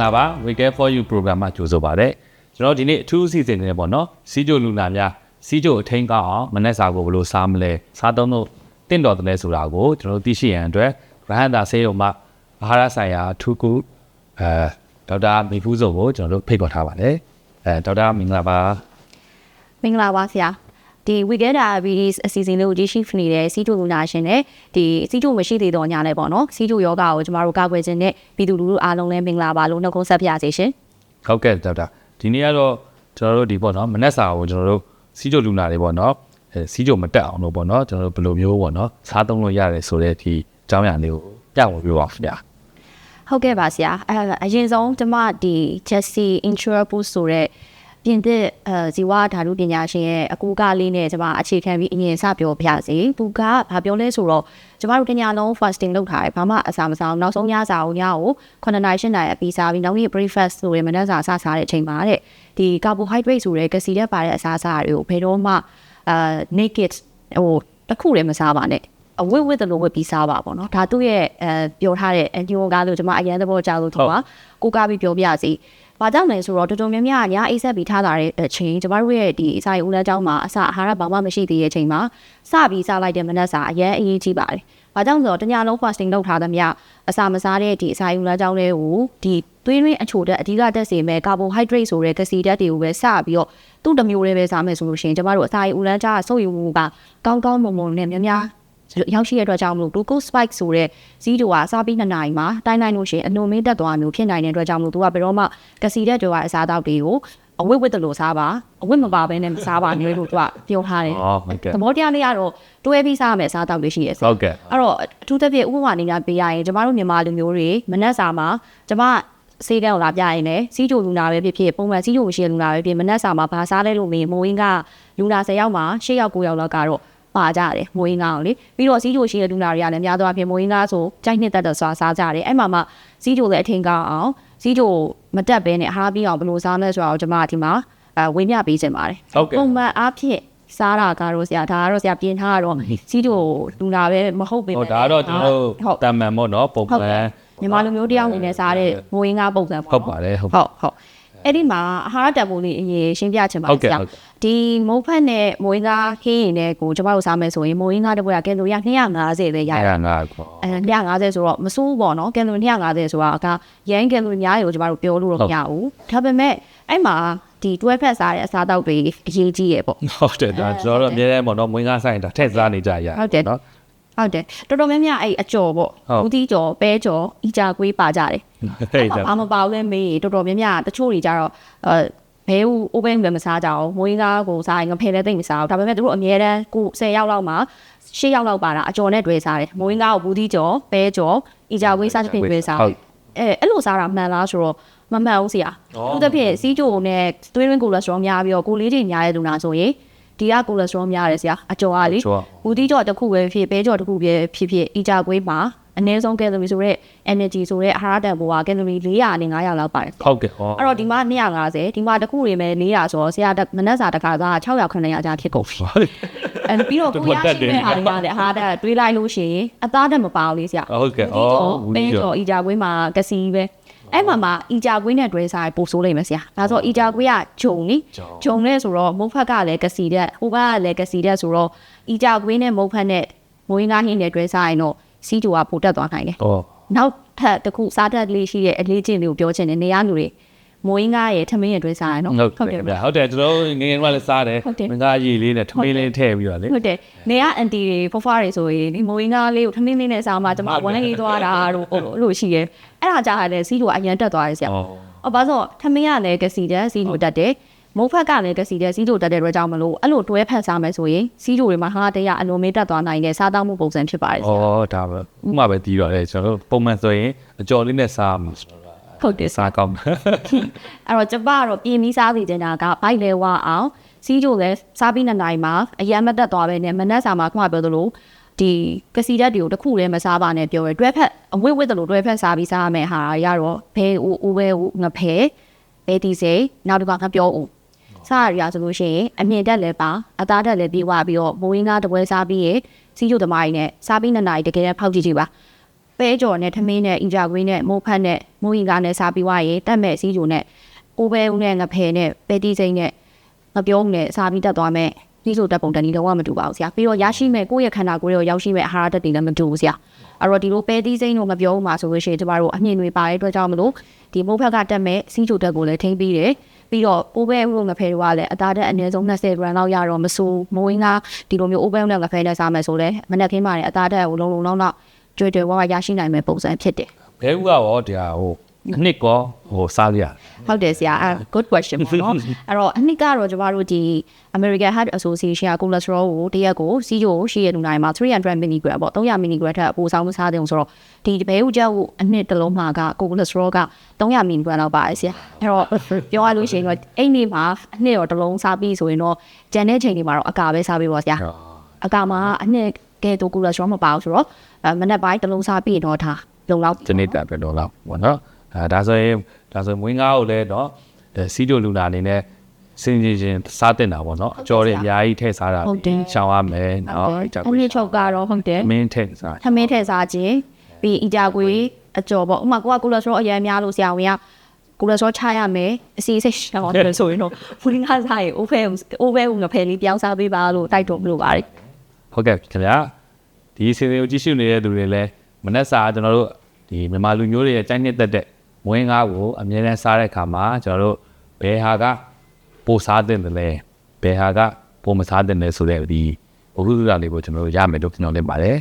္ဂလာပါ We Care for You program မှာကြိုဆိုပါရစေကျွန်တော်ဒီနေ့အထူးအစီအစဉ်နေပေါ့နော်စီးကြိုလူနာများစီးကြိုအထင်းကောင်းအောင်မနေ့စာကိုဘယ်လိုစားမလဲစားသုံးလို့တင့်တော်တယ်လဲဆိုတာကိုကျွန်တော်သိရှိရန်အတွက်ရဟန္တာဆေးရုံမှာအာဟာရဆိုင်ရာအထူးကုအဲဒေါက်တာမေဖူးစုံကိုကျွန်တော်တို့ဖိတ်ခေါ်ထားပါတယ်အဲဒေါက်တာမင်္ဂလာပါမင်္ဂလာပါဆရာ ဒီ weekend diabetes အစီအစဉ်လေးကိုကြည့်ရှိနေတဲ့စီးကျူလူနာရှင်နဲ့ဒီစီးကျူမရှိသေးတော့ညလည်းပေါ့နော်စီးကျူယောဂကိုကျမတို့ကာကွယ်ခြင်းနဲ့ပြည်သူလူထုအားလုံးလည်းမင်္ဂလာပါလို့နှုတ်ခွန်းဆက်ပြစေရှင်ဟုတ်ကဲ့ဒေါက်တာဒီနေ့ကတော့ကျွန်တော်တို့ဒီပေါ့နော်မနေ့စာကိုကျွန်တော်တို့စီးကြိုလူနာတွေပေါ့နော်အဲစီးကြိုမတက်အောင်လို့ပေါ့နော်ကျွန်တော်တို့ဘယ်လိုမျိုးပေါ့နော်စားသုံးလို့ရတယ်ဆိုတဲ့ဒီအကြောင်းအရာလေးကိုပြဖို့ပြောပါခင်ဗျာဟုတ်ကဲ့ပါဆရာအဲအရင်ဆုံးကျမဒီ Jesse Insurable ဆိုတဲ့ ပြင်သစ်အဲဇီဝဓာတုပညာရှင်ရဲ့အကူကလေးနဲ့ကျမအခြေခံပြီးအရင်စပြောပြစီသူကဘာပြောလဲဆိုတော့ကျမတို့တညလုံး fasting လုပ်ထားတယ်ဘာမှအစာမစားဘူးနောက်ဆုံးညစာကိုညကို9နာရီ10နာရီအပြီးစားပြီးနောက်နေ့ breakfast ဆိုရင်မနက်စာစစားတဲ့အချိန်မှာတဲ့ဒီ carbohydrate ဆိုတဲ့ကစီတဲ့ပါတဲ့အစာအစာတွေကိုဘယ်တော့မှအာ naked ဟိုတစ်ခုလည်းမစားပါနဲ့အဝစ်ဝစ်တလို့ဝစ်ပြီးစားပါပေါ့နော်ဒါသူ့ရဲ့အဲပြောထားတဲ့ anti ကားလို့ကျွန်မအရန်သဘောကျလို့သူကကိုကားပြီးပြောပြစီ ဘာကြောင့်လဲဆိုတော့တော်တော်များများညအိတ်ဆက်ပြီးထားတာတဲ့အချိန်ကျမတို့ရဲ့ဒီအစာရဦးလမ်းကျောင်းမှာအစာအာဟာရဘာမှမရှိသေးတဲ့အချိန်မှာစပြီးစားလိုက်တဲ့မနက်စာအရင်အရေးကြီးပါတယ်။ဘာကြောင့်လဲဆိုတော့တညလုံး fasting လုပ်ထားသမျှအစာမစားတဲ့ဒီအစာရဦးလမ်းကျောင်းလေးကိုဒီသွေးရင်းအချိုတက်အဓိကတက်စေမဲ့ carbohydrate ဆိုတဲ့ကစီဓာတ်တွေကိုပဲစပြီးတော့သူ့တစ်မျိုးလေးပဲစားမယ်ဆိုလို့ရှိရင်ကျမတို့အစာရဦးလမ်းကျောင်းကစုပ်ယူမှုကကောင်းကောင်းမွန်မွန်နဲ့များများ ရောက်ရှိရတဲ့အတွက်ကြောင့်မလို့ glucose spike ဆိုတဲ့စီးတူကစားပြီးနှစ်နာရီမှာတိုင်းတိုင်းလို့ရှိရင်အနှုံမင်းတက်သွားမျိုးဖြစ်နိုင်တဲ့အတွက်ကြောင့်မလို့သူကဘယ်တော့မှကစီတဲ့တွေကအစားအသောက်တွေကိုအဝတ်ဝတ်တလို့စားပါအဝတ်မပါဘဲနဲ့မစားပါမျိုးလို့သူကပြောထားတယ်ဩဟုတ်ကဲ့သဘောတရားလေးကတော့တွဲပြီးစားရမယ်အစားအသောက်တွေရှိရဲ့ဟုတ်ကဲ့အဲ့တော့အထူးသဖြင့်ဥပမာအနေနဲ့ပေးရရင်ကျမတို့မြန်မာလူမျိုးတွေမနက်စာမှာကျမစေးကန်းကိုလာပြရင်လည်းစီးကြိုလူနာပဲဖြစ်ဖြစ်ပုံမှန်စီးကြိုမရှိတဲ့လူနာပဲဖြစ်မနက်စာမှာဘာစားလဲလို့မေးမိုးရင်းကလူနာ10ယောက်မှာ10ယောက်9ယောက်လောက်ကတော့ ပါကြတယ်မိုးရင်းကောင်လေပြီးတော့စီးကြိုရှိတဲ့လူနာတွေကလည်းများသောအားဖြင့်မိုးရင်းကဆိုကြိုက်နှစ်သက်တဲ့စွာစားကြတယ်အဲ့မှာမှစီးကြိုလည်းအထင်ကောင်းအောင်စီးကြိုမတက်ဘဲနဲ့အဟားပြီးအောင်ဘယ်လိုစားမလဲဆိုတာကိုကျမဒီမှာအဲဝေမျှပေးခြင်းပါတယ်ဟုတ်ကဲ့ပုံမှန်အားဖြင့်စားတာကတော့ဆရာဒါကတော့ဆရာပြင်ထားတော့စီးတို့လူနာပဲမဟုတ်ပေမဲ့ဟိုဒါကတော့ကျွန်တော်တို့ဟုတ်တာမန်ပေါ့နော်ပုံဟုတ်မှကဲ့န်မြန်မာလူမျိုးတယောက်အနေနဲ့စားတဲ့မိုးရင်းကားပုံစံဟုတ်ပါတယ်ဟုတ်ဟုတ်ဟုတ် အဲ့ဒီမှာအာဟာရတန်ဖိုးလေးအရင်ရှင်းပြချင်ပါဟုတ်ကဲ့ဆရာဟုတ်ကဲ့ဒီမိုးဖက်နဲ့မိုးရင်းကားခင်းရင်လည်းကိုကျမတို့စားမယ်ဆိုရင်မိုးရင်းကားတစ်ပွဲကကယ်လိုရီ250ပဲရအဲ့ရဒါငါကောအဲ250ဆိုတော့မစိုးဘူးပေါ့နော်ကယ်လိုရီ250ဆိုတာကရန်ကယ်လိုရီများတွေကိုကျမတို့ပြောလို့တော့မရဘူးဒါပေမဲ့အဲ့မှာဒီတွဲဖက်စားတဲ့အစားအသောက်တွေအရေးကြီးရဲ့ပေါ့ဟုတ်တယ်ဒါကျွန်တော်တို့အများနဲ့ပေါ့နော်မွေးကားဆိုင်တာထည့်စားနေကြရဟုတ်တယ်နော် ဟုတ်တယ်တော်တော်များများအဲ့အကြော်ပေါ့ဟုတ်ဦးသီးကြော်ပဲကြော်ဤကြကွေးပါကြတယ်ဟဲ့ဒါဘာမပါဘူးလဲမေးတော်တော်များများတချို့တွေကြတော့အဲဘဲဦး open လည်းမစားကြအောင်မွေးကားကိုစားရင်ငဖယ်လည်းသိမ့်မစားဘူးဒါပေမဲ့သူတို့အများတန်းကို10ယောက်လောက်မှာ10ယောက်လောက်ပါတာအကြော်နဲ့တွဲစားတယ်မွေးကားကိုဘူးသီးကြော်ပဲကြော်ဤကြကွေးစားတဲ့ပြင်တွဲစားတယ်အဲအဲ့လိုစားတာမှန်လားဆိုတော့မမှန်ဘူးဆရာသူတစ်ဖြစ်စီးကြိုနဲ့သွေးရင်းကိုလက်စထရောများပြီးတော့ကိုလေးတွေများတဲ့လူနာဆိုရင် ဒီကကိုလက်စထရောများတယ်ဆရာအကျော်ကလေကျော်ဘူးတီကြော်တစ်ခုပဲဖြစ်ပဲကြော်တစ်ခုပဲဖြစ်ဖြစ်အီကြကွေးမှာ အနည်းဆုံးကယ်လိုရီဆိုတဲ့ energy ဆိုတဲ့အာဟာရတန်ဖိုးကကယ်လိုရီ400နဲ့900လောက်ပါတယ်ဟုတ်ကဲ့ဟောအဲ့တော့ဒီမှာ250ဒီမှာတစ်ခုတွေပဲ400ဆိုတော့ဆရာတက်မနက်စာတစ်ခါက600 900ကြာဖြစ်ကုန်ပြီအဲပြီးတော့ကိုရရှိတဲ့ဟာတွေကလည်းအာဟာရတက်တွေးလိုက်လို့ရှိရင်အသားတက်မပါဘူးလေဆရာဟုတ်ကဲ့ဩဘူးတီကြော်ပဲကြော်အီကြကွေးမှာကစီပဲအဲ့မှာမှာအီကြကွေးနဲ့တွဲစားပို့ဆိုးလိမ့်မယ်ဆရာဒါဆိုအီကြကွေးကဂျုံနိဂျုံနဲ့ဆိုတော့မုတ်ဖက်ကလည်းကစီတဲ့ဟိုဘက်ကလည်းကစီတဲ့ဆိုတော့ဤကြကွေးနဲ့မုတ်ဖက်နဲ့မွေးငါးဟင်းနဲ့တွဲစားရင်တော့ စီးတူကပိုတက်သွားနိုင်တယ်ဩ။နောက်ထပ်တစ်ခုစားတတ်လေးရှိတဲ့အလေးချင်းလေးကိုပြောချင်တယ်နေရလူတွေမွေးငါးရဲ့ထမင်းရဲ့တွဲစားရင်နော်ဟုတ်ကဲ့ဗျာဟုတ်တယ်ကျွန်တော်ငယ်ငယ်ကလည်းစားတယ်ဟုတ်တယ်မင်းသားရေလေးနဲ့ထမင်းလေးထည့်ပြီးတော့လေဟုတ်တယ်နေရအန်တီတွေဖွားဖွားတွေဆိုရင်ဒီမွေးငါးလေးကိုထမင်းလေးနဲ့စားမှကျွန်မဝမ်းလေးသွားတာတို့ဟိုလိုလိုရှိရဲအဲ့ဒါကြားရတဲ့စီးတူကအရင်တက်သွားတယ်ဆရာဩ။အော်ဘာလို့ထမင်းရလည်းကစီတဲ့စီးတူတက်တယ် မုတ်ဖက်ကလည်းကစီတဲ့စီးတူတက်တဲ့အတွက်ကြောင့်မလို့အဲ့လိုတွဲဖက်စားမယ်ဆိုရင်စီးတူတွေမှာဟာတရားအလုံးမေးတက်သွားနိုင်တဲ့စားတောက်မှုပုံစံဖြစ်ပါတယ်ဆရာဩဒါပဲဥမာပဲတီးတော့လေကျွန်တော်တို့ပုံမှန်ဆိုရင်အကြော်လေးနဲ့စားမှာဆိုတော့ဟုတ်တယ်စားကောင်းတယ်အဲ့တော့ကျပကတော့ပြင်ပြီးစားစီတင်တာကဘိုက်လဲဝအောင်စီးကြိုလဲစားပြီးနှစ်နိုင်မှာအရန်မတက်သွားပဲနဲ့မနက်စာမှာခွာပြောသလိုဒီကစီဓာတ်တွေကိုတစ်ခုတည်းမစားပါနဲ့ပြောရဲတွဲဖက်အဝိဝိတလို့တွဲဖက်စားပြီးစားရမယ်ဟာရတော့ဘဲဦးဦးပဲဦးငဖဲဘဲတီစေနောက်တစ်ခါငပြောဦး စားရရဆိုလို့ရှိရင်အမြင့်တက်လည်းပါအသားတက်လည်းပြီးသွားပြီးတော့မိုးရင်းကားတစ်ပွဲစားပြီးရစီးကြိုသမားကြီးနဲ့စားပြီးနှစ်နာရီတကယ်ဖောက်ကြည့်ကြည့်ပါပဲကြော်နဲ့ထမင်းနဲ့အင်ဂျာကွေးနဲ့မိုးဖတ်နဲ့မိုးရင်ကားနဲ့စားပြီးွားရင်တက်မဲ့စီးဂျိုနဲ့အိုးပဲဦးနဲ့ငဖယ်နဲ့ပဲတီးစိမ့်နဲ့ငပြုံးနဲ့စားပြီးတက်သွားမယ်ဒီဆိုတက်ပုံတန်ဒီတော့မတူပါဘူးဆရာပြီးတော့ရရှိမဲ့ကိုယ့်ရဲ့ခန္ဓာကိုယ်ရဲ့ရောက်ရှိမဲ့အာဟာရတက်တွေလည်းမတူဘူးဆရာအဲ့တော့ဒီလိုပဲတီးစိမ့်တို့ငပြုံးမှာဆိုလို့ရှိရင်ကျမတို့အမြင့်တွေပါတဲ့အတွက်ကြောင့်မလို့ဒီမိုးဖက်ကတက်မဲ့စီးဂျိုတက်ကိုလည်းထိမ့်ပြီးတယ် ပြီးတော့အိုးပဲဦးငဖယ်တို့ကလည်းအသားတက်အနည်းဆုံး20 gram လောက်ရတော့မစိုးမိုးရင်းကဒီလိုမျိုးအိုးပဲဦးနဲ့ငဖယ်နဲ့စားမယ်ဆိုလဲမနေ့ခင်းပါတယ်အသားတက်ကိုလုံးလုံးလောက်လောက်ကြွယ်ကြွယ်ဝဝရရှိနိုင်မဲ့ပုံစံဖြစ်တယ်ဘဲဥကရောတရားဟို အနှစ်ကောဟိုစားရဟုတ်တယ်ဆရာအဲ good question ပေါ့နော်အဲ့တော့အနှစ်ကတော့ကျမတို့ဒီ American Heart Association က cholesterol ကိုတရက်ကိုစီးချိုရှိရလူနိုင်မှာ300 mg ပေါ့300 mg ထက်အပိုဆောင်မစားတဲ့ဆိုတော့ဒီဘဲဥကြောက်ကိုအနှစ်တစ်လုံးမှာက cholesterol က300 mg လောက်ပါတယ်ဆရာအဲ့တော့ပြောရလို့ရှိရင်တော့အဲ့ဒီမှာအနှစ်တော့တစ်လုံးစားပြီးဆိုရင်တော့ကျန်တဲ့ချိန်တွေမှာတော့အကာပဲစားပြီးပေါ့ဆရာအကာမှာအနှစ်ကဲတော့ cholesterol မပါဘူးဆိုတော့အဲမနေ့ပိုင်းတစ်လုံးစားပြီးရင်တော့ဒါလုံလောက်ဒီနေ့တက်ပြတော့လောက်ပေါ့နော် အဲဒါဆိုရင်ဒါဆိုမွေးငါးကိုလည်းတော့စီးကြလူနာအနေနဲ့စင်ချင်းချင်းစားတင်တာပေါ့နော်အကျော်တွေအများကြီးထည့်စားတာဟုတ်တယ်ရှောင်ရမယ်နော်အနှစ်ချုပ်ကတော့ဟုတ်တယ်မင်းထည့်စားထမင်းထည့်စားခြင်းပြီးအီတာကွေးအကျော်ပေါ့ဥပမာကိုကကိုလက်စထရောအရင်များလို့ဆရာဝန်ကကိုလက်စထရောချရမယ်အစီအစိတ်ရှောင်းတယ်ဆိုရင်တော့ဖူလင်းကားစားရင်အိုးဖဲအိုးဖဲငဖဲလေးပြောင်းစားပေးပါလို့တိုက်တွန်းလို့ပါတယ်ဟုတ်ကဲ့ခင်ဗျာဒီစီစဉ်ကိုကြည့်ရှုနေတဲ့သူတွေလည်းမနေ့စာကျွန်တော်တို့ဒီမြန်မာလူမျိုးတွေရဲ့တိုင်းနှစ်သက်တဲ့ မွေးငါးကိုအမြဲတမ်းစားတဲ့အခါမှာကျွန်တော်တို့ဘယ်ဟာကပိုစားတဲ့တယ်လဲဘယ်ဟာကပိုမစားတဲ့လဲဆိုတဲ့ဒီဘုဟုသုတလေးကိုကျွန်တော်တို့ရမယ်လို့ကျွန်တော်လည်းပါတယ်